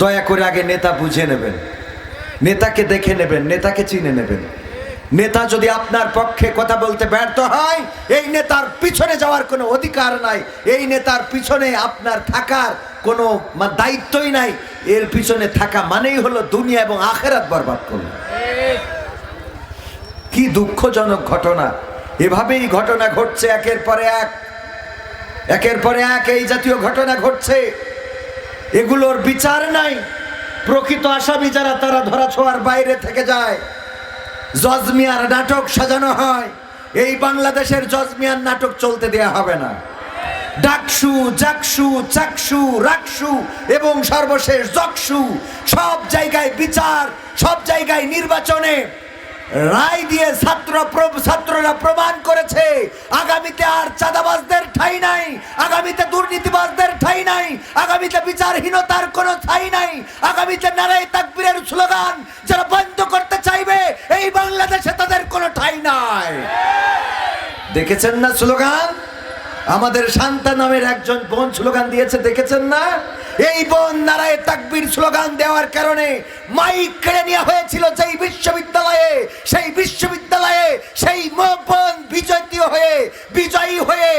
দয়া করে আগে নেতা বুঝে নেবেন। নেতাকে দেখে নেবেন, নেতাকে চিনে নেবেন। নেতা যদি আপনার পক্ষে কথা বলতে ব্যর্থ হয়, এই নেতার পিছনে যাওয়ার কোনো অধিকার নাই। এই নেতার পিছনে আপনার থাকার কোনো দায়িত্বই নাই। এর পিছনে থাকা মানেই হলো দুনিয়া এবং আখেরাত বরবাদ করল। কি দুঃখজনক ঘটনা। এভাবেই ঘটনা ঘটছে একের পরে এক। একের পরে এক এই জাতীয় ঘটনা ঘটছে। এগুলোর বিচার নাই। প্রকৃত আসামি যারা, তারা ধরা ছোঁয়ার বাইরে থেকে যায়। জজমিয়ার নাটক সাজানো হয়। এই বাংলাদেশের জজমিয়ার নাটক চলতে দেয়া হবে না। ডাকসু, জাকসু, চাকসু, রাকসু এবং সর্বশেষ জকসু সব জায়গায় বিচার, সব জায়গায় নির্বাচনে রায় দিয়ে ছাত্র ছাত্ররা প্রমাণ করেছে। আগামীতে আর চাঁদাবাজদের ঠাই নাই। আগামীতে দুর্নীতিবাজদের ঠাই নাই। আগামীতে বিচারহীনতার কোনো ঠাই নাই। আগামীতে নারায় তাকবীরের স্লোগান যারা বন্ধ করতে চাইবে, এই বাংলাদেশে তাদের কোনো ঠাই নাই। দেখেছেন না স্লোগান? আমাদের শান্তা নামের একজন বোন স্লোগান দিয়েছে, দেখেছেন না? এই বোন নারায় তাকবীর স্লোগান দেওয়ার কারণে মাইক কেড়ে নেওয়া হয়েছিল যেই বিশ্ববিদ্যালয়ে। সেই বিশ্ববিদ্যালয়ে সেই বোন বিজয়ী হয়ে বিজয়ী হয়ে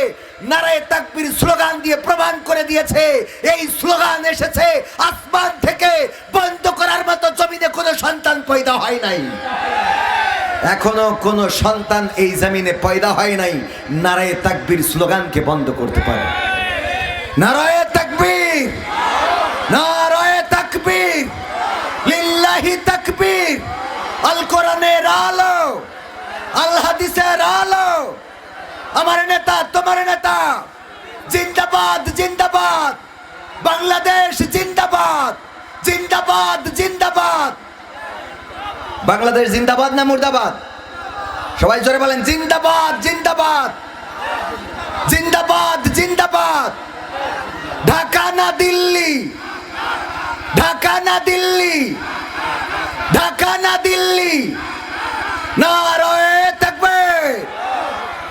নারায় তাকবীর স্লোগান দিয়ে প্রমাণ করে দিয়েছে। এই স্লোগান এসেছে আসমান থেকে বন্ধ করার মতো জমিনে কোনো সন্তান পয়দা হয় নাই। এখনও কোনো সন্তান এই জমিনে পয়দা হয় নাই। নারায়ে তাকবীর স্লোগানকে বন্ধ করতে পারে। নারায়ে তাকবীর! নারায়ে তাকবীর! লিল্লাহি তাকবীর! আল কোরআনের আলো! আল হাদিসের আলো! আমার নেতা, তোমার নেতা! জিন্দাবাদ জিন্দাবাদ! বাংলাদেশ জিন্দাবাদ! জিন্দাবাদ জিন্দাবাদ! বাংলাদেশ জিন্দাবাদ না মুর্দাবাদ? সবাই জোরে বলেন, জিন্দাবাদ জিন্দাবাদ। জিন্দাবাদ জিন্দাবাদ। ঢাকা না দিল্লি? ঢাকা না দিল্লি? ঢাকা না দিল্লি? নারায়ে তাকবীর।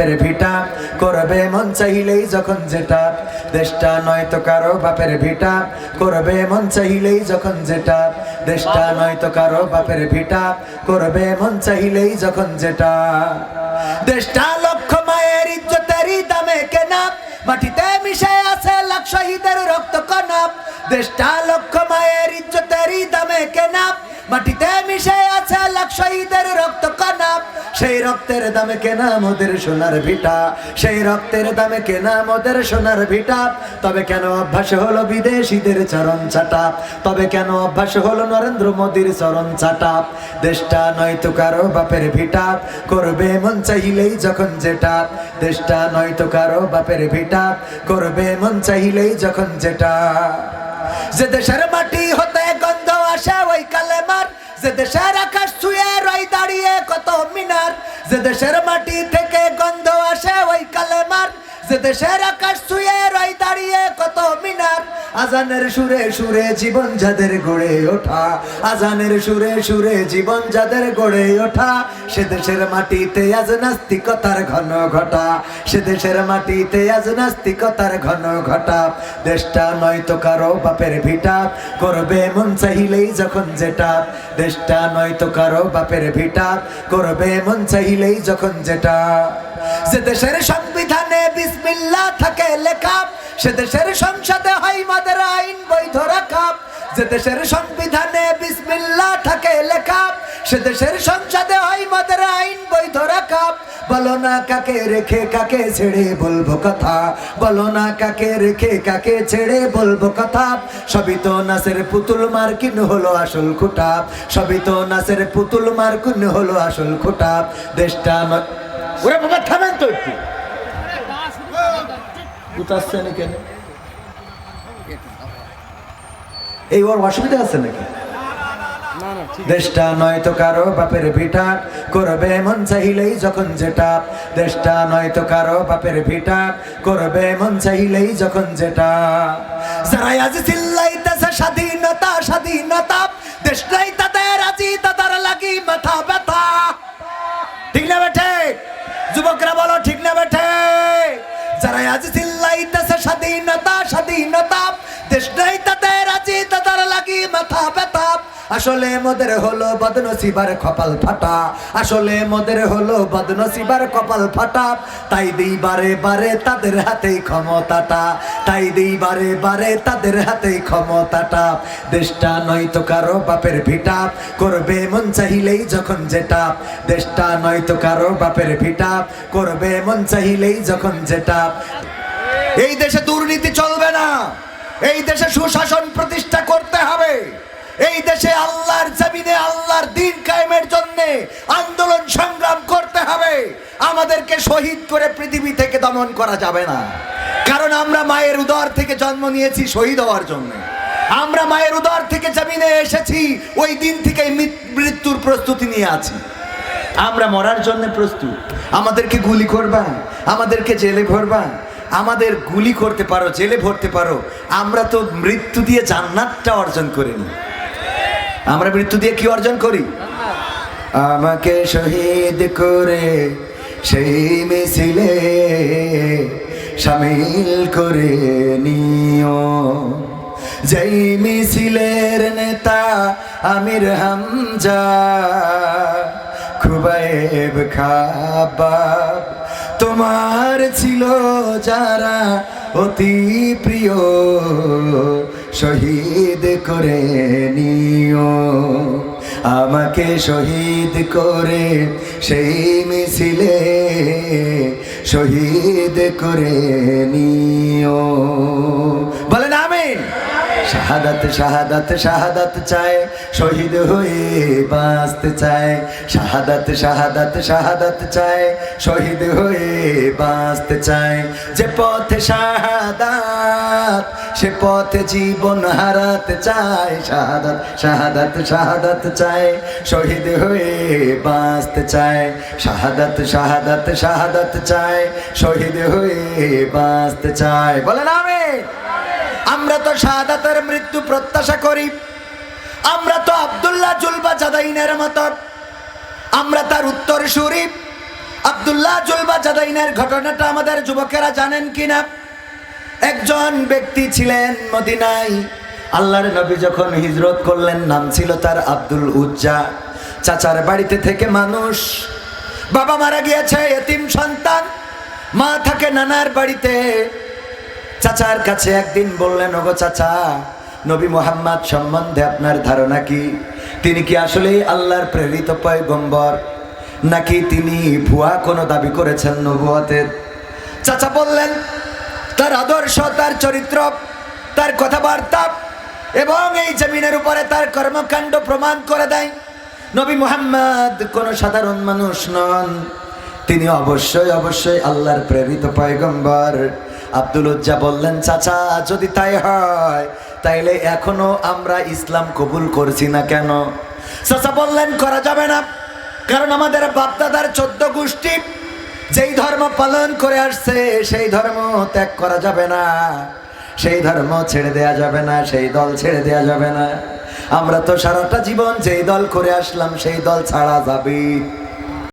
বাপের ভিটা করবে মন চাইলেই যখন যেটা, দেশটা নয় তো কারও বাপের ভিটা। করবে মন চাইলেই যখন যেটা, দেশটা নয় তো কারও বাপের ভিটা। করবে মন চাইলেই যখন যেটা। দেশটা লক্ষ মায়ের ইজ্জতেরই দামে কেনা, মাটিতে মিশে আছে লাখ শহীদের রক্ত কণা। দেশটা লক্ষ মায়ের ইজ্জতেরই দামে কেনা মাটিতে মিশে আছে লাখ শহীদের রক্ত কণা সেই রক্তের দামে কেনা মোদের সোনার ভিটা। সেই রক্তের দামে কেনা মোদের সোনার ভিটা। তবে কেন অভ্যাস হলো বিদেশিদের চরণ চাটা? তবে কেন অভ্যাস হলো নরেন্দ্র মোদীর চরণ চাটা? দেশটা নয়তো কারও বাপের ভিটা। করবে মন চাইলেই যখন যেটা। দেশটা নয়তো কারও বাপের ভিটা। করবে মন চাইলেই যখন যেটা। যে দেশের মাটি হতে যে দেশের আকাশ ছুঁয়ে রয় দাঁড়িয়ে কত মিনার, যে দেশের মাটি থেকে গন্ধ আসে ওই কালেমার। যে দেশের আকাশ ছুঁয়ে রই দাঁড়িয়ে কত মিনার, আজানের সুরে সুরে জীবন যাদের গড়ে ওঠা, আজানের সুরে সুরে জীবন যাদের গড়ে ওঠা, সে দেশের মাটিতে আজ নাস্তিকতার ঘন ঘটা, সে দেশের মাটিতে আজ নাস্তিকতার ঘন ঘটা, দেশটা নয়তো কারও বাপের ভিটা, করবে মন চাইলেই যখন যেটা, দেশটা নয়তো কারও বাপের ভিটা, করবে মন চাইলেই যখন যেটা। যে দেশের সংবিধানে বিসমিল্লাহ থাকে লেখা, সে দেশের সংসদে হয় মাদের আইন বৈধ যে দেশের সংবিধানে বিসমিল্লাহ থাকে লেখা, সে দেশের সংসদে হয় মাদের আইন বৈধ বলো না কাকে রেখে কাকে ছেড়ে বলব কথা, বলো না কাকে রেখে কাকে ছেড়ে বলব কথা। সবই তো নাসের পুতুল মার্কিন হলো আসল খুটাপ সবই তো নাসের পুতুল মার্কিন হলো আসল খুটাপ দেশটা ওরে বাবা থামেন তো একটু। কেন এই ওর অসুবিধা আছে নাকি? দেশটা নয় তো কারও বাপের ভিটা করবে মন চাইলেই যখন যেটা। দেশটা নয় তো কারও বাপের ভিটা করবে মন চাইলেই যখন যেটা। যারা আজ চিল্লাইতেছে স্বাধীনতা স্বাধীনতা। দেশটাই তাদের আজি তাদের লাগি মাথা ব্যথা। যুবকরা বলো, ঠিক না বেঠে? যারা আজ চিল্লাইতেছে স্বাধীনতা স্বাধীনতা। দেশটাই তাদের, আজি তাদের লাগি মাথা আসলে মোদের হলো বদনসিবার কপাল ফাটা। আসলে মোদের হলো বদনসিবার কপাল ফাটা। তাই দিই বারে বারে তাদের হাতেই ক্ষমতাটা। তাই দিই বারে বারে তাদের হাতেই ক্ষমতাটা। দেশটা নয়তো কারও বাপের ভিটা। করবে মন চাহিলেই যখন যেটা। দেশটা নয়তো কারও বাপের ভিটা। করবে মন চাহিলেই যখন যেটা। এই দেশে দুর্নীতি চলবে না। এই দেশে সুশাসন প্রতিষ্ঠা করতে হবে। এই দেশে আল্লাহর জমিনে আল্লাহর দিন কায়েমের জন্য আন্দোলন সংগ্রাম করতে হবে। আমাদেরকে শহীদ করে পৃথিবী থেকে দমন করা যাবে না। কারণ আমরা মায়ের উদর থেকে জন্ম নিয়েছি শহীদ হওয়ার জন্য। আমরা মায়ের উদর থেকে জমিনে এসেছি, ওই দিন থেকে মৃত্যুর প্রস্তুতি নিয়ে আছি। আমরা মরার জন্য প্রস্তুত। আমাদেরকে গুলি করবা, আমাদেরকে জেলে ভরবা। আমাদের গুলি করতে পারো, জেলে ভরতে পারো। আমরা তো মৃত্যু দিয়ে জান্নাতটা অর্জন করিনি। আমরা মৃত্যু দিয়ে কি অর্জন করি? আমাকে শহীদ করে সেই মিছিলে সামিল করে নিও। যেই মিছিলের নেতা আমির হামজা খুবাইব খাবাব, তোমার ছিল যারা অতি প্রিয়। শহীদ করে নিও। আমাকে শহীদ করে সেই মিছিলে শহীদ করে নিও। বলে আমিন শাহাদাত শাহাদাত শাহাদাত চায়, শহীদ হয়ে বাঁচতে চায়। শাহাদাত শাহাদাত শাহাদাত চায়, শহীদ হয়ে বাঁচতে চায়। যে পথে শাহাদাত, সে পথে জীবন হারাতে চায়। শাহাদাত শাহাদাত শাহাদাত চায়, শহীদ হয়ে বাঁচতে চায়। শাহাদাত শাহাদাত শাহাদাত চায়, শহীদ হয়ে বাঁচতে চায়। বলেন আমিন। আমরা তো শাহাদাতের মৃত্যু প্রত্যাশা করি। আমরা তো আব্দুল্লাহ জুলবা জাদাইনের মতো। আমরা তার উত্তর সুরি। আব্দুল্লাহ জুলবা জাদাইনের ঘটনাটা আমাদের যুবকেরা জানেন কিনা? একজন ব্যক্তি ছিলেন মদিনায়। আল্লাহর নবী যখন হিজরত করলেন, নাম ছিল তার আব্দুল উজ্জা। চাচার বাড়িতে থেকে মানুষ। বাবা মারা গিয়েছে, এতিম সন্তান। মা থাকে নানার বাড়িতে। চাচার কাছে একদিন বললেন, ওগো চাচা, নবী মোহাম্মদ সম্বন্ধে আপনার ধারণা কি? তিনি কি আসলেই আল্লাহর প্রেরিত পয়গম্বর? নাকি তিনি ভুয়া কোনো দাবি করেছেন নবুয়তের? চাচা বললেন, তার আদর্শ, তার চরিত্র, তার কথাবার্তা এবং এই জমিনের উপরে তার কর্মকাণ্ড প্রমাণ করে দেয়। নবী মুহাম্মদ কোনো সাধারণ মানুষ নন। তিনি অবশ্যই অবশ্যই আল্লাহর প্রেরিত পয়গম্বর। আব্দুল উজ্জা বললেন, চাচা, যদি তাই হয়, তাইলে এখনও আমরা ইসলাম কবুল করছি না কেন? চাচা বললেন, করা যাবে না। কারণ আমাদের বাপদাদার চোদ্দ গোষ্ঠী, যেই ধর্ম পালন করে আসছে, সেই ধর্ম ত্যাগ করা যাবে না। সেই ধর্ম ছেড়ে দেয়া যাবে না, সেই দল ছেড়ে দেয়া যাবে না। আমরা তো সারাটা জীবন যেই দল করে আসলাম, সেই দল ছাড়া যাবে